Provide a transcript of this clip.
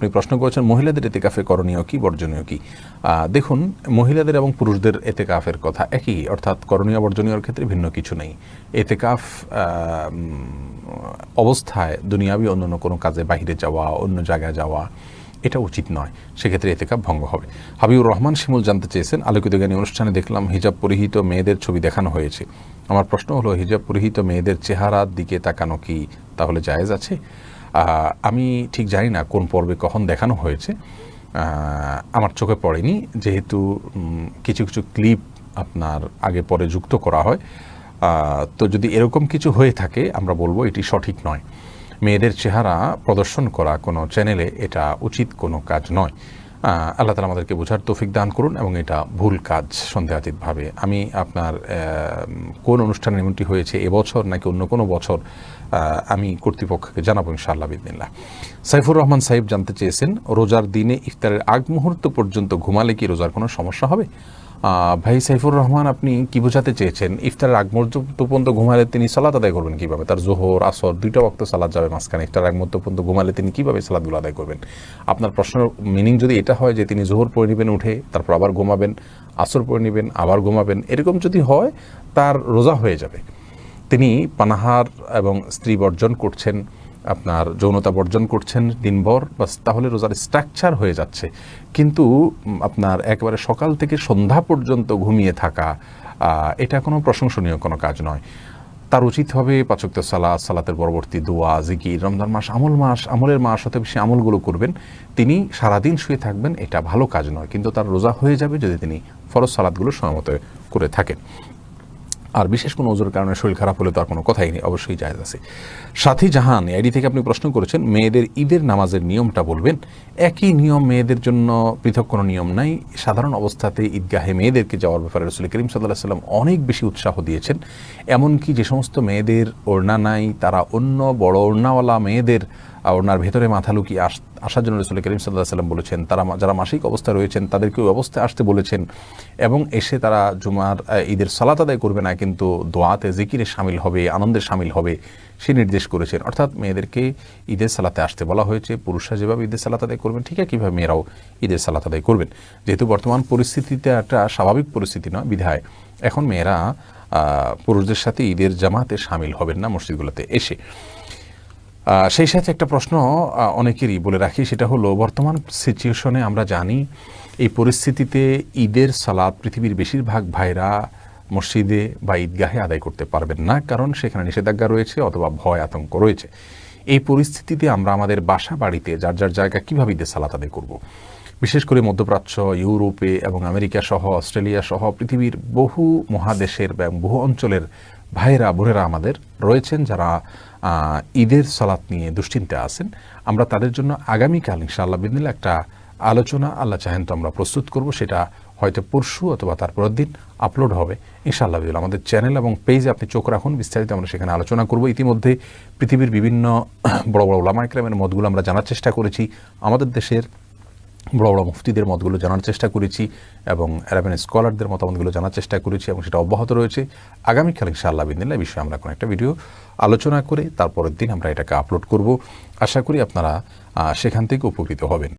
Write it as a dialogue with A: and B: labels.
A: আপনি প্রশ্ন করেছেন, মহিলাদের এতেকাফে করণীয় কি, বর্জনীয় কি? দেখুন, মহিলাদের এবং পুরুষদের এতেকাফের কথা একই, অর্থাৎ করণীয় বর্জনীয়র ক্ষেত্রে ভিন্ন কিছু নেই। এতেকাফ অবস্থায় দুনিয়াবি অন্য অন্য কোনো কাজে বাইরে যাওয়া, অন্য জায়গায় যাওয়া, এটা উচিত নয়। সেক্ষেত্রে এতেকাপ ভঙ্গ হবে। হাবিবুর রহমান শিমুল জানতে চেয়েছেন, আলোকিত জ্ঞানী অনুষ্ঠানে দেখলাম হিজাব পরিহিত মেয়েদের ছবি দেখানো হয়েছে। আমার প্রশ্ন হলো, হিজাব পরিহিত মেয়েদের চেহারার দিকে তাকানো কি তাহলে জায়েজ আছে? আমি ঠিক জানি না কোন পর্বে কখন দেখানো হয়েছে। আমার চোখে পড়েনি, যেহেতু কিছু কিছু ক্লিপ আপনার আগে পরে যুক্ত করা হয়। তো যদি এরকম কিছু হয়ে থাকে, আমরা বলব এটি সঠিক নয়। মেয়েদের চেহারা প্রদর্শন করা কোনো চ্যানেলে এটা উচিত কোনো কাজ নয়। আল্লাহ তালা আমাদেরকে বোঝার তৌফিক দান করুন এবং এটা ভুল কাজ সন্দেহাতীতভাবে। আমি আপনার কোন অনুষ্ঠানে এমনটি হয়েছে এবছর নাকি অন্য কোনো বছর আমি কর্তৃপক্ষকে জানাব ইনশাআল্লাহ বিদিনিল্লাহ। সাইফুর রহমান সাহেব জানতে চেয়েছেন, রোজার দিনে ইফতারের আগ মুহূর্ত পর্যন্ত ঘুমালে কি রোজার কোনো সমস্যা হবে? ভাই সাইফুর রহমান, আপনি কি বোঝাতে চেয়েছেন? ইফতারের আগ পর্যন্ত ঘুমালে তিনি সালাদ আদায় করবেন কীভাবে? তার জোহর, আসর, দুইটা বক্ত সালাদ যাবে মাঝখানে। ইফতার আগ পর্যন্ত ঘুমালে তিনি কীভাবে সালাদগুলো আদায় করবেন? আপনার প্রশ্নের মিনিং যদি এটা হয় যে, তিনি জোহর পড়ে নেবেন উঠে, তারপর আবার ঘুমাবেন, আসর পড়ে নেবেন, আবার ঘুমাবেন, এরকম যদি হয়, তার রোজা হয়ে যাবে। তিনি পানাহার এবং স্ত্রী বর্জন করছেন। আপনার যৌনতা বর্জন করছেন দিনভর, বাস তাহলে রোজার স্ট্রাকচার হয়ে যাচ্ছে। কিন্তু আপনার একেবারে সকাল থেকে সন্ধ্যা পর্যন্ত ঘুমিয়ে থাকা এটা কোনো প্রশংসনীয় কোনো কাজ নয়। তার উচিত হবে পাচক্ত সালাত, সালাতের পরবর্তী দোয়া, জিকির, রমজান মাস আমল মাস, আমলের মাস হতে বেশি আমলগুলো করবেন, তিনি সারাদিন শুয়ে থাকবেন, এটা ভালো কাজ নয়। কিন্তু তার রোজা হয়ে যাবে যদি তিনি ফরজ সালাদগুলো সময় মতো করে থাকেন। আর বিশেষ কোনো ওজোর কারণে শরীর খারাপ হলে তো আর কোনো কথাই নেই, অবশ্যই জায়েজ আছে। সাথী জাহান আইডি থেকে আপনি প্রশ্ন করেছেন, মেয়েদের ঈদের নামাজের নিয়মটা বলবেন? একই নিয়ম মেয়েদের জন্য পৃথক কোনো নিয়ম নাই। সাধারণ অবস্থাতে ঈদগাহে মেয়েদেরকে যাওয়ার ব্যাপারে রসুল করিম সাল্লাহ সাল্লাম অনেক বেশি উৎসাহ দিয়েছেন। এমনকি যে সমস্ত মেয়েদের ওড়না নাই, তারা অন্য বড় ওড়নাওয়ালা মেয়েদের ওড়নার ভেতরে মাথা লুকিয়ে আস আসার জন্য রসুল করিম সাল্লাহ সাল্লাম বলেছেন, তারা যারা মাসিক অবস্থায় রয়েছেন তাদেরকে ওই অবস্থায় আসতে বলেছেন এবং এসে তারা জুমার ঈদের সালাত আদায় করবে না, কিন্তু দোয়াতে, জিকিরে সামিল হবে, আনন্দে সামিল হবে, সে নির্দেশ করেছেন। অর্থাৎ মেয়েদেরকে ঈদের সালাতে আসতে বলা হয়েছে, পুরুষরা যেভাবে ঈদের সালাত আদায় করবেন, ঠিক আছে কীভাবে মেয়েরাও ঈদের সালাত আদায় করবেন। যেহেতু বর্তমান পরিস্থিতিতে একটা স্বাভাবিক পরিস্থিতি নয়, বিধায় এখন মেয়েরা পুরুষদের সাথে ঈদের জামাতে সামিল হবেন না মসজিদগুলোতে এসে। সেই সাথে একটা প্রশ্ন অনেকেরই বলে রাখি, সেটা হলো, বর্তমান সিচুয়েশনে আমরা জানি এই পরিস্থিতিতে ঈদের সালাদ পৃথিবীর বেশিরভাগ ভাইরা মসজিদে বা ঈদগাহে আদায় করতে পারবেন না, কারণ সেখানে নিষেধাজ্ঞা রয়েছে অথবা ভয়, আতঙ্ক রয়েছে। এই পরিস্থিতিতে আমরা আমাদের বাসা বাড়িতে যার যার জায়গা কীভাবে ঈদের সালাত আদায় করব? বিশেষ করে মধ্যপ্রাচ্য, ইউরোপে এবং আমেরিকা সহ, অস্ট্রেলিয়া সহ, পৃথিবীর বহু মহাদেশের এবং বহু অঞ্চলের ভাইরা বোনেরা আমাদের রয়েছেন যারা ঈদের সালাত নিয়ে দুশ্চিন্তে আছেন। আমরা তাদের জন্য আগামীকাল ইনশাআল্লাহ বিদিন একটা আলোচনা আল্লাহ চাহেন তো আমরা প্রস্তুত করব। সেটা হয়তো পরশু অথবা তারপরের দিন আপলোড হবে। ইনশাআল্লাহ বিদুল আমাদের চ্যানেল এবং পেজে আপনি চোখ রাখুন, বিস্তারিত আমরা সেখানে আলোচনা করব। ইতিমধ্যে পৃথিবীর বিভিন্ন বড় বড় ওলামা ইকরামের মতগুলো আমরা জানার চেষ্টা করেছি। আমাদের দেশের বড় বড় মুফতিদের মতগুলো জানার চেষ্টা করেছি এবং অ্যারাবেন স্কলারদের মতামতগুলো জানার চেষ্টা করেছি এবং সেটা অব্যাহত রয়েছে। আগামীকাল ইনশাআল্লাহ বিদিল্লা এই বিষয়ে আমরা কোনো একটা ভিডিও আলোচনা করে তারপরের দিন আমরা এটাকে আপলোড করব। আশা করি আপনারা সেখান থেকে উপকৃত হবেন।